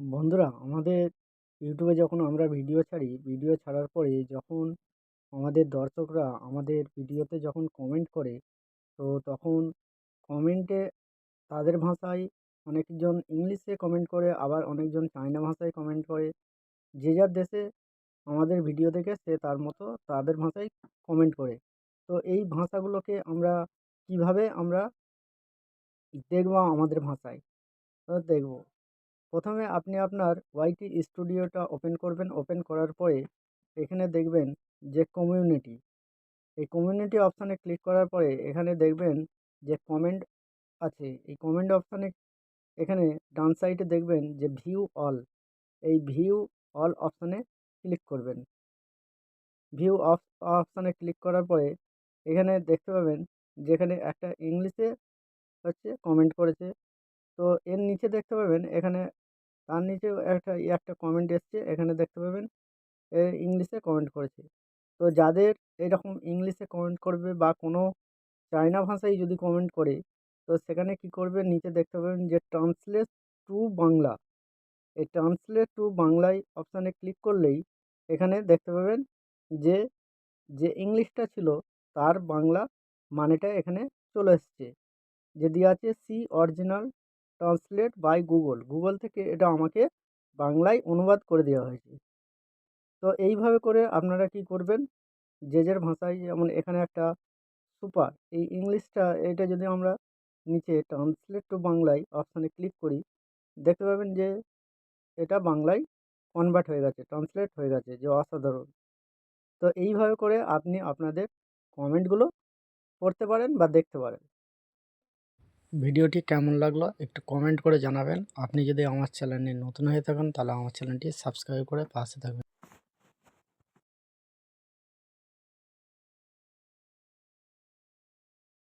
বন্ধুরা, আমাদের ইউটিউবে যখন আমরা ভিডিও ছাড়ি, ভিডিও ছাড়ার পরে যখন আমাদের দর্শকরা আমাদের ভিডিওতে যখন কমেন্ট করে, তো তখন কমেন্টে তাদের ভাষায় অনেকজন ইংলিশে কমেন্ট করে, আবার অনেকজন চায়না ভাষায় কমেন্ট করে। যে যার দেশে আমাদের ভিডিও দেখে সে তার মতো তাদের ভাষায় কমেন্ট করে। তো এই ভাষাগুলোকে আমরা কীভাবে আমরা দেখব আমাদের ভাষায়? তো দেখব। প্রথমে আপনি আপনার ওয়াইটি স্টুডিওটা ওপেন করবেন। ওপেন করার পরে এখানে দেখবেন যে কমিউনিটি। এই কমিউনিটি অপশানে ক্লিক করার পরে এখানে দেখবেন যে কমেন্ট আছে। এই কমেন্ট অপশানে এখানে ডান সাইডে দেখবেন যে ভিউ অল। এই ভিউ অল অপশানে ক্লিক করবেন। ভিউ অফ অপশানে ক্লিক করার পরে এখানে দেখতে পাবেন যেখানে একটা ইংলিশে হচ্ছে কমেন্ট করেছে। তো এর নিচে দেখতে পাবেন এখানে তার নিচেও একটা একটা কমেন্ট এসছে, এখানে দেখতে পাবেন ইংলিশে কমেন্ট করেছে। তো যাদের এরকম ইংলিশে কমেন্ট করবে বা কোনো চায়না ভাষায় যদি কমেন্ট করে, তো সেখানে কী করবে? নিচে দেখতে পাবেন যে ট্রান্সলেট টু বাংলা। এই ট্রান্সলেট টু বাংলায় অপশানে ক্লিক করলেই এখানে দেখতে পাবেন যে যে ইংলিশটা ছিল তার বাংলা মানেটা এখানে চলে এসছে। যে দেওয়া আছে see original translate by Google. Google থেকে এটা আমাকে বাংলায় অনুবাদ করে দেওয়া হয়েছে। তো এইভাবে করে আপনারা কি করবেন? যে যার ভাষায় যেমন এখানে একটা সুপার, এই ইংলিশটা এটা যদি আমরা নিচে ট্রান্সলেট টু বাংলায় অপশানে ক্লিক করি, দেখতে পাবেন যে এটা বাংলায় কনভার্ট হয়ে গেছে, ট্রান্সলেট হয়ে গেছে, যে অসাধারণ। তো এইভাবে করে আপনি আপনাদের কমেন্টগুলো করতে পারেন বা দেখতে পারেন। ভিডিওটি কেমন লাগল একটু কমেন্ট করে জানাবেন। আপনি যদি আমার চ্যানেলে নতুন হয়ে থাকেন, তাহলে আমার চ্যানেলটি সাবস্ক্রাইব করে পাশে থাকবেন।